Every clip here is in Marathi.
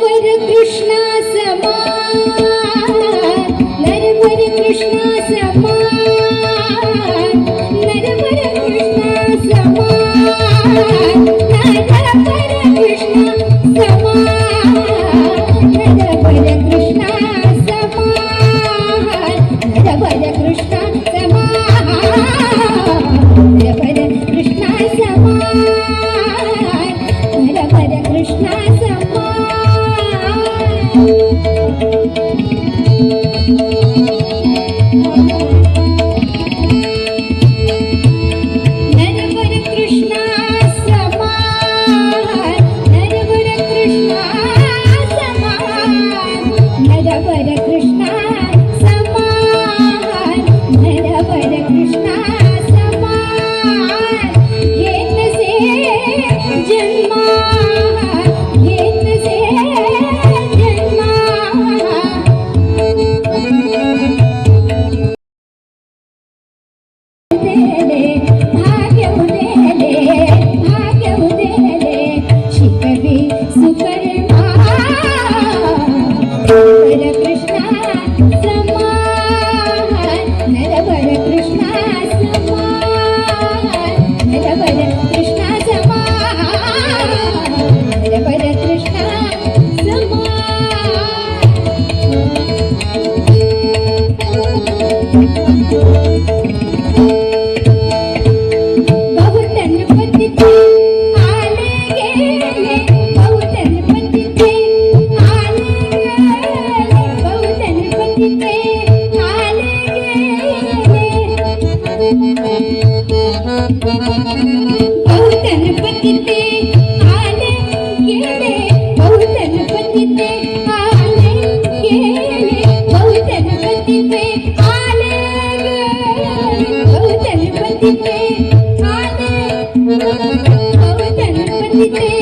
മര കൃഷ്ണ नरवर कृष्णा 你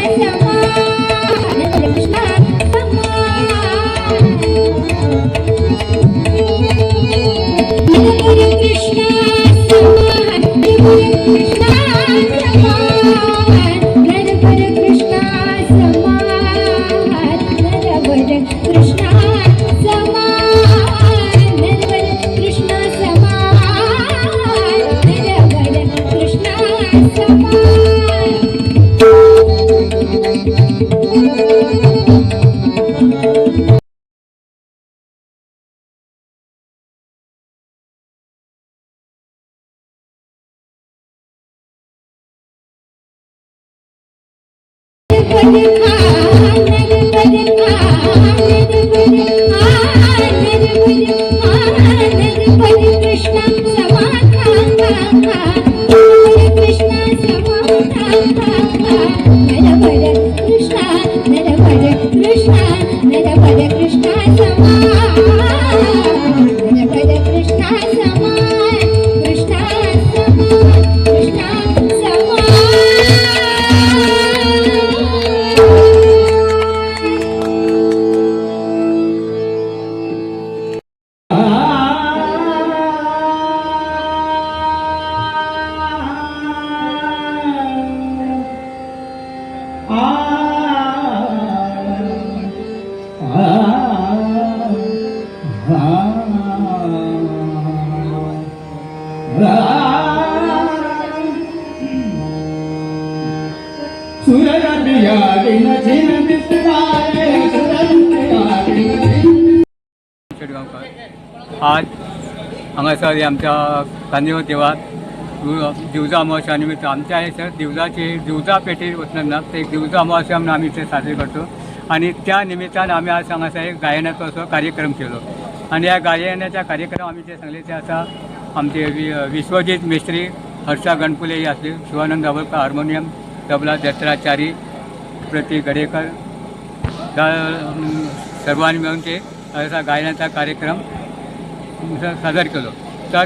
कृष्णा आज हांगासर आमच्या गांधीवर देवात दिवजा अमावस्या निमित्त आमच्या हांगसर दिवजाची दिवजा पेटी वचनाक ते दिवजा अमावस्या म्हणून आम्ही इथे साजरे करतो. आणि त्या निमित्तानं आम्ही आज हांगासर एक गायनाचो असो कार्यक्रम केलो. आणि या गायनाच्या कार्यक्रम आम्ही जे सांगले ते आसा आमचे वि विश्वजीत मेस्त्री हर्षा गणपुले ही शिवानंद दाभोळकर हार्मोनियम तबला दत्ताचारी प्रती गडेकर. त्या- सर्वांनी मिळून ते असा गायनाचा कार्यक्रम सादर केलो. तर